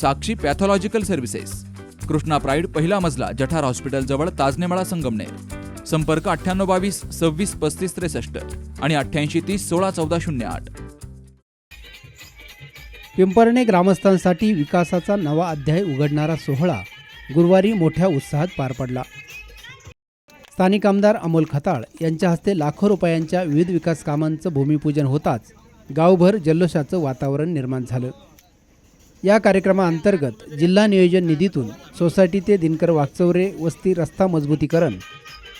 Sakshi pathological services. Krishna pride पहिला मजला जठार हॉस्पिटलजवळ ताजनेमाळा संगमनेर. संपर्क अठ्ठ्याण्णव बावीस सव्वीस पस्तीस त्रेसष्ट आणि अठ्ठ्याऐंशी तीस सोळा चौदा शून्य आठ. पिंपरणे ग्रामस्थांसाठी विकासाचा नवा अध्याय उघडणारा सोहळा गुरुवारी मोठ्या उत्साहात पार पडला. स्थानिक आमदार अमोल खताळ यांच्या हस्ते लाखो रुपयांच्या विविध विकास कामांचं भूमिपूजन होताच गावभर जल्लोषाचं वातावरण निर्माण झालं. या कार्यक्रमाअंतर्गत जिल्हा नियोजन निधीतून सोसायटी ते दिनकर वागचौरे वस्ती रस्ता मजबूतीकरण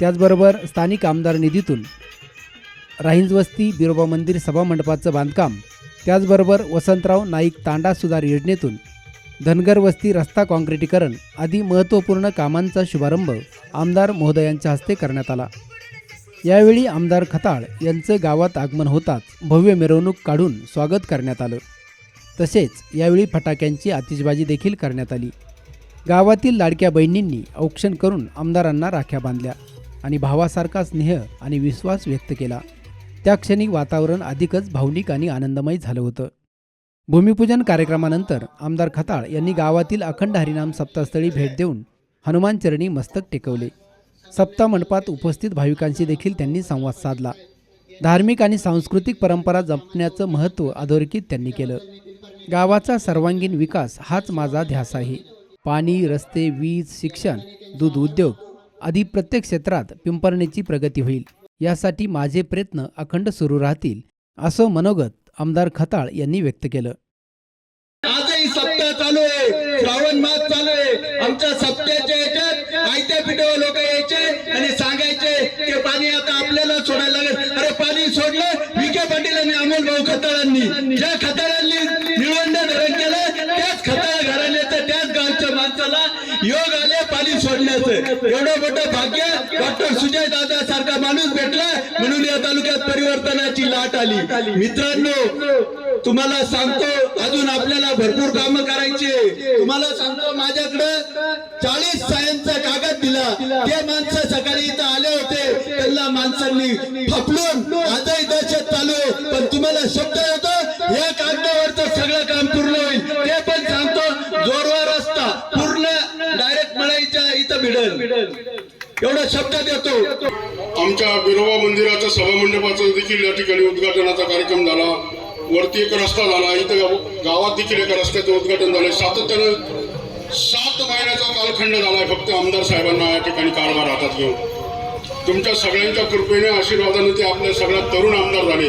त्याचबरोबर स्थानिक आमदार निधीतून राहिंज वस्ती बिरोबा मंदिर सभामंडपाचं बांधकाम त्याचबरोबर वसंतराव नाईक तांडा सुधार योजनेतून धनगर वस्ती रस्ता काँक्रिटीकरण आदी महत्त्वपूर्ण कामांचा शुभारंभ आमदार महोदयांच्या हस्ते करण्यात आला. यावेळी आमदार खताळ यांचं गावात आगमन होताच भव्य मिरवणूक काढून स्वागत करण्यात आलं. तसेच यावेळी फटाक्यांची आतिषबाजी देखील करण्यात आली. गावातील लाडक्या बहिणींनी औक्षण करून आमदारांना राख्या बांधल्या आणि भावासारखा स्नेह आणि विश्वास व्यक्त केला. त्या क्षणी वातावरण अधिकच भावनिक आणि आनंदमय झालं होतं. भूमिपूजन कार्यक्रमानंतर आमदार खताळ यांनी गावातील अखंड हरिनाम सप्तास्थळी भेट देऊन हनुमान चरणी मस्तक टेकवले. सप्ता मंडपात उपस्थित भाविकांशी देखील त्यांनी संवाद साधला. धार्मिक आणि सांस्कृतिक परंपरा जपण्याचं महत्त्व अधोरेखित त्यांनी केलं. गावाचा सर्वांगीण विकास हाच माझा ध्यास आहे. पाणी रस्ते वीज शिक्षण दूध उद्योग आदी प्रत्येक क्षेत्रात पिंपरणेची प्रगती होईल. यासाठी माझे प्रयत्न अखंड सुरू राहतील असं मनोगत आमदार खताळ यांनी व्यक्त केलं. आजही सप्ताह चालू आहे. श्रावण मास चालू आहे. आमच्या सप्त्याच्या याच्यात आयत्या पिठावर लोक यायचे आणि सांगायचे ते पाणी आता आपल्याला सोडायला लागेल अरे पाणी सोडलं विखे पाटील आणि अमोल भाऊ खताळांनी ज्या खताळांनी निवडणं धरण केलं त्याच खताळ घराण्याचं त्याच गावच्या माणसाला योग आले पाणी सोडण्याचं. एवढं मोठं भाग्य डॉक्टर सुजय दादा सारखा माणूस भेटला म्हणून या तालुक्यात परिवर्तनाची लाट आली. मित्रांनो तुम्हाला सांगतो अजून आपल्याला भरपूर काम करायचे. तुम्हाला सांगतो माझ्याकडे चाळीस सायांचा कागद दिला. ते माणसं सकाळी इथं आले होते. त्यांना माणसांनी फपलून आजही दहशत चालू पण तुम्हाला शब्द येतो या कागदावरचं सगळं काम पूर्ण होईल ते पण सांगतो जोरवा रस्ता पूर्ण डायरेक्ट मळाईच्या इथं एवढा शब्द देतो. आमच्या बिरोबा मंदिराच्या सभामंडपाचं देखील या ठिकाणी उद्घाटनाचा कार्यक्रम झाला. वरती एक रस्ता झाला. इथं गावात देखील एका रस्त्याचं उद्घाटन झालंय. सातत्यानं सात महिन्याचा कालखंड झालाय फक्त आमदार साहेबांना या ठिकाणी कारभार हातात घेऊन. तुमच्या सगळ्यांच्या कृपेने आशीर्वादाने ते आपल्या सगळ्यात तरुण आमदार झाले.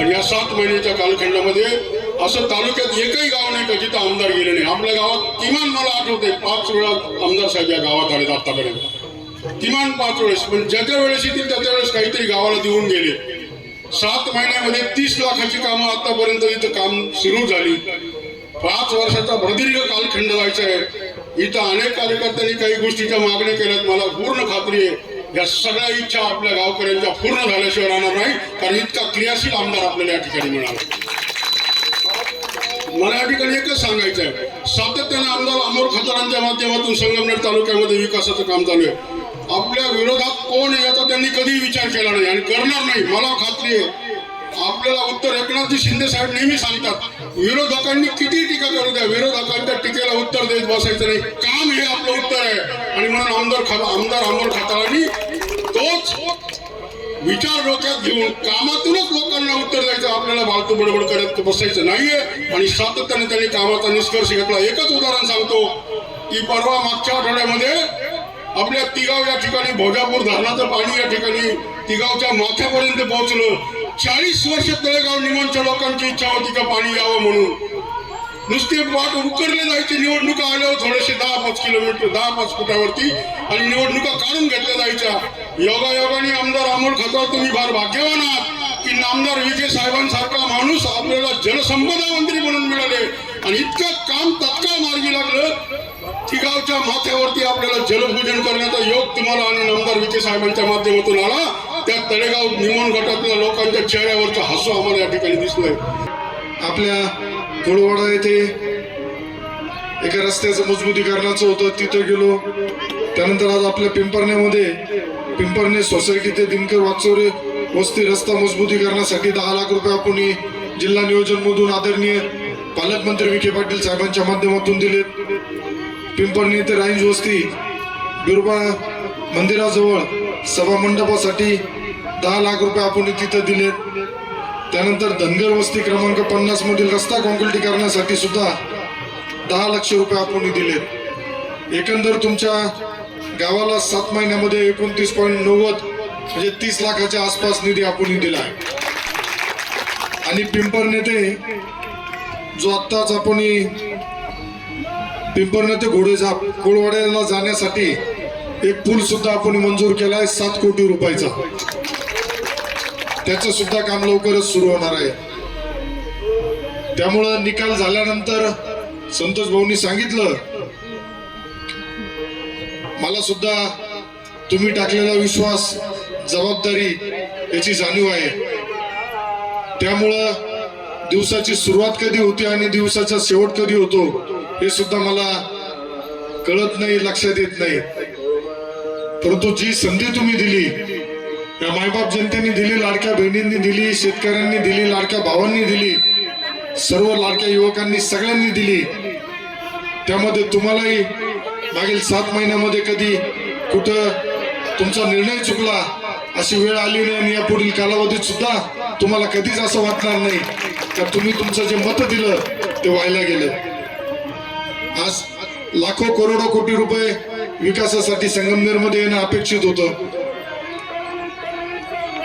आणि या सात महिन्याच्या कालखंडामध्ये असं तालुक्यात एकही गाव नाही का जिथं आमदार गेले नाही? आपल्या गावात किमान मला आठवते पाच वेळा आमदार साहेब या गावात आलेत आतापर्यंत. किमान पाच वेळेस. पण ज्या ज्या वेळेस येतील त्या त्या वेळेस काहीतरी गावाला देऊन गेले. सात महिन्यामध्ये तीस लाखाची कामं आतापर्यंत इथं काम सुरू झाली. पाच वर्षाचा प्रदीर्घ कालखंड व्हायचा आहे. इथं अनेक कार्यकर्त्यांनी काही गोष्टीच्या मागण्या केल्यात. मला पूर्ण खात्री आहे. या सगळ्या इच्छा आपल्या गावकऱ्यांच्या पूर्ण झाल्याशिवाय राहणार नाही. कारण इतका क्रियाशील आमदार आपल्याला या ठिकाणी मिळाला. मला या ठिकाणी एकच सांगायचं आहे सातत्याने आमदार अमोल खतारांच्या माध्यमातून संगमनेर तालुक्यामध्ये विकासाचं काम चालू आहे. आपल्या विरोधात कोण आहे याचा त्यांनी कधीही विचार केला नाही आणि करणार नाही मला खात्री आहे. आपल्याला उत्तर एकनाथजी शिंदे साहेब नेहमी सांगतात विरोधकांनी किती टीका करू द्या विरोधकांच्या टीकेला उत्तर देत बसायचं नाही. काम हे आपलं उत्तर आहे. आणि म्हणून आमदार आमदार अमोल खतारांनी तोच विचार डोक्यात घेऊन कामातूनच लोकांना उत्तर द्यायचं आपल्याला फालतू बडबड करत बसायचं नाहीये. आणि सातत्याने त्यांनी कामाचा निष्कर्ष घेतला. एकच उदाहरण सांगतो की परवा मागच्या आठवड्यामध्ये आपल्या तिगाव या ठिकाणी भोजापूर धरणाचं पाणी या ठिकाणी तिगावच्या माथ्यापर्यंत पोहोचलं. चाळीस वर्ष तळेगाव निमोनच्या लोकांची इच्छा होती का पाणी यावं म्हणून. नुसते वाट उकरले जायचे. निवडणुका आल्यावर थोडेसे दहा पाच किलोमीटर दहा पाच फुटावरती आणि निवडणुका काढून घेतल्या जायच्या. योगायोगाने आमदार अमोल खताळ तुम्ही फार भाग्यवान आहात की नामदार विजय साहेबांसारखा माणूस आपल्याला जलसंपदा मंत्री म्हणून मिळाले. आणि इतकं काम तत्काळ मार्गी लागलं की गावच्या माथ्यावरती आपल्याला जलपूजन करण्याचा योग तुम्हाला आणि नामदार विजय साहेबांच्या माध्यमातून आला. त्या तळेगाव निमोन गटातल्या लोकांच्या चेहऱ्यावरचं हसू आम्हाला या ठिकाणी दिसलंय. आपल्या कोळवाडा येथे एका रस्त्याचं मजबूतीकरणाचं होतं. तिथं गेलो. त्यानंतर आज आपल्या पिंपरण्यामध्ये पिंपरणे सोसायटी ते दिनकर वाचोरे वस्ती रस्ता मजबूतीकरणासाठी दहा लाख रुपये आपण जिल्हा नियोजनमधून आदरणीय पालकमंत्री विखे पाटील साहेबांच्या माध्यमातून दिलेत. पिंपरणे ते राईंज वस्ती बिरबा मंदिराजवळ सभा मंडपासाठी दहा लाख रुपये आपण तिथं दिलेत. त्यानंतर धनगर वस्ती क्रमांक पन्नास मधील रस्ता कॉन्क्रिटीकरणासाठी सुद्धा दहा लक्ष रुपये आपण दिलेत. एकंदर तुमच्या गावाला सात महिन्यामध्ये एकोणतीस पॉईंट नव्वद म्हणजे तीस लाखाच्या आसपास निधी आपण दिला आहे. आणि पिंपर नेते जो आत्ताच आपण पिंपरने ते घोडेझाप कोळवाड्याला जाण्यासाठी एक पूल सुद्धा आपण मंजूर केला आहे सात कोटी रुपयाचा. त्याचं सुद्धा काम लवकरच सुरू होणार आहे. त्यामुळं निकाल झाल्यानंतर संतोष भाऊनी सांगितलं मला सुद्धा तुम्ही टाकलेला विश्वास जबाबदारी याची जाणीव आहे. त्यामुळं दिवसाची सुरुवात कधी होती आणि दिवसाचा शेवट कधी होतो हे सुद्धा मला कळत नाही लक्षात येत नाही. परंतु जी संधी तुम्ही दिली या मायबाप जनतेने दिली लाडक्या बहिणींनी दिली शेतकऱ्यांनी दिली लाडक्या भावांनी दिली सर्व लाडक्या युवकांनी सगळ्यांनी दिली. त्यामध्ये तुम्हालाही मागील सात महिन्यामध्ये कधी कुठं तुमचा निर्णय चुकला अशी वेळ आली नाही आणि या पुढील कालावधीत सुद्धा तुम्हाला कधीच असं वाटणार नाही का तुम्ही तुमचं जे मत दिलं ते व्हायला गेलं. आज लाखो करोडो कोटी रुपये विकासासाठी संगमनेरमध्ये येणं अपेक्षित होतं.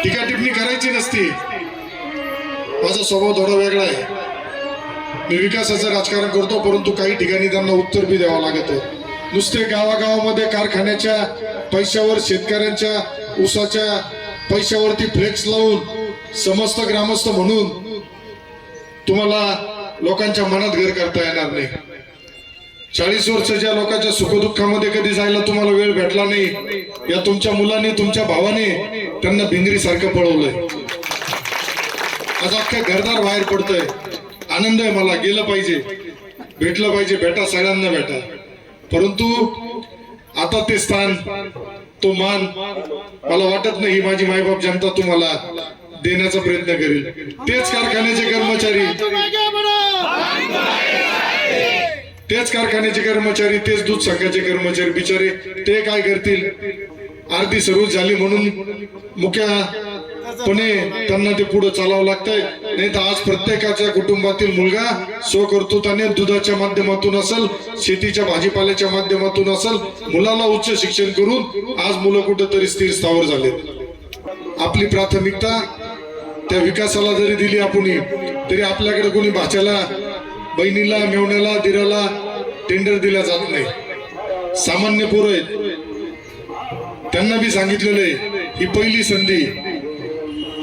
टीका टिप्पणी करायची नसती. माझा स्वभाव थोडा वेगळा आहे. मी विकासाचं राजकारण करतो परंतु काही ठिकाणी त्यांना उत्तर बी द्यावं लागत नुसते गावागावामध्ये कारखान्याच्या पैशावर शेतकऱ्यांच्या ऊसाच्या पैशावरती फ्लेक्स लावून समस्त ग्रामस्थ म्हणून तुम्हाला लोकांच्या मनात घर करता येणार नाही. चाळीस वर्षाच्या लोकांच्या सुखदुःखामध्ये कधी जायला तुम्हाला वेळ भेटला नाही? या तुमच्या मुलाने तुमच्या भावाने त्यांना भिंगरी सारखं पळवलंय. आज अख्ख्या घरदार बाहेर पडतंय. आनंद आहे मला गेलं पाहिजे. भेटलं पाहिजे भेटा सगळ्यांना भेटा. परंतु आता ते स्थान तो मान मला वाटत नाही माझी मायबाप जनता तुम्हाला देण्याचा प्रयत्न करेल. तेच कारखान्याचे कर्मचारी. तेच कारखान्याचे कर्मचारी तेच दूध संघाचे कर्मचारी. बिचारे ते काय करतील? आरती सर्व्हिस झाली म्हणून मुख्यपणे त्यांना ते पुढे चालावं लागतंय. नाही तर आज प्रत्येकाच्या कुटुंबातील मुलगा स्वकर्तृत्वाने दुधाच्या माध्यमातून असेल शेतीच्या भाजीपाल्याच्या माध्यमातून असेल मुलाला उच्च शिक्षण करून आज मुलं कुठंतरी स्थिर स्थावर झाले आपली प्राथमिकता त्या विकासाला जरी दिली आपण तरी आपल्याकडे कोणी भाच्याला बहिणीला मेवण्याला दिराला टेंडर दिला जात नाही. सामान्य पोरं आहेत. त्यांना बी सांगितलेलं आहे ही पहिली संधी.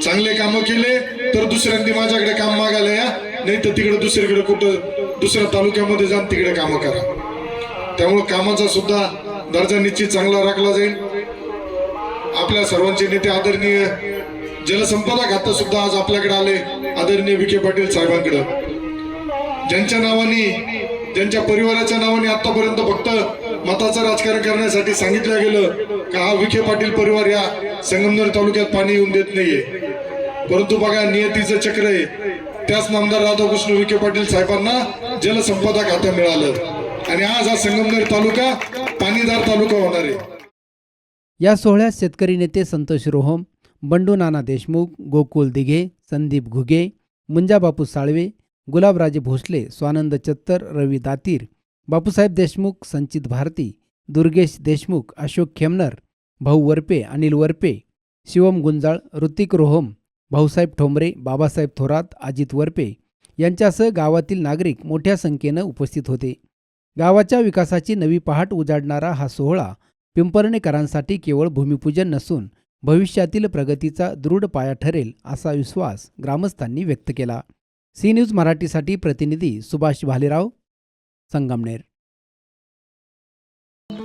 चांगले कामं केले तर दुसऱ्यांनी माझ्याकडे काम मागायला या नाही तर तिकडे दुसरीकडे कुठं दुसऱ्या तालुक्यामध्ये जाऊन तिकडे कामं करा. त्यामुळे कामाचा सुद्धा दर्जा निश्चित चांगला राखला जाईल. आपल्या सर्वांचे नेते आदरणीय जलसंपदा खातं सुद्धा आज आपल्याकडे आले आदरणीय विखे पाटील साहेबांकडे. ज्यांच्या नावाने ज्यांच्या परिवाराच्या नावाने आतापर्यंत फक्त मताचं राजकारण करण्यासाठी सांगितलं गेलं का हा विखे पाटील परिवार या संगमनेर तालुक्यात पाणी येऊन देत नाहीये? परंतु बघा नियतीचं चक्र आहे. त्याच नामदार राधाकृष्ण विखे पाटील साहेबांना जलसंपदा खातं मिळालं. आणि आज हा संगमनेर तालुका पाणीदार तालुका होणार आहे. या सोहळ्यात शेतकरी नेते संतोष रोहम बंडू नाना देशमुख गोकुल दिघे संदीप घुगे मुंजा बापू साळवे गुलाबराजे भोसले स्वानंद चत्तर रवी दातीर बापूसाहेब देशमुख संचित भारती दुर्गेश देशमुख अशोक खेमनर भाऊ वरपे अनिल वरपे शिवम गुंजाळ ऋतिक रोहम भाऊसाहेब ठोंबरे बाबासाहेब थोरात अजित वरपे यांच्यासह गावातील नागरिक मोठ्या संख्येनं उपस्थित होते. गावाच्या विकासाची नवी पहाट उजाडणारा हा सोहळा पिंपरणेकरांसाठी केवळ भूमिपूजन नसून भविष्यातील प्रगतीचा दृढ पाया ठरेल असा विश्वास ग्रामस्थांनी व्यक्त केला. सी न्यूज मराठीसाठी प्रतिनिधी सुभाष भालेराव संगमनेर.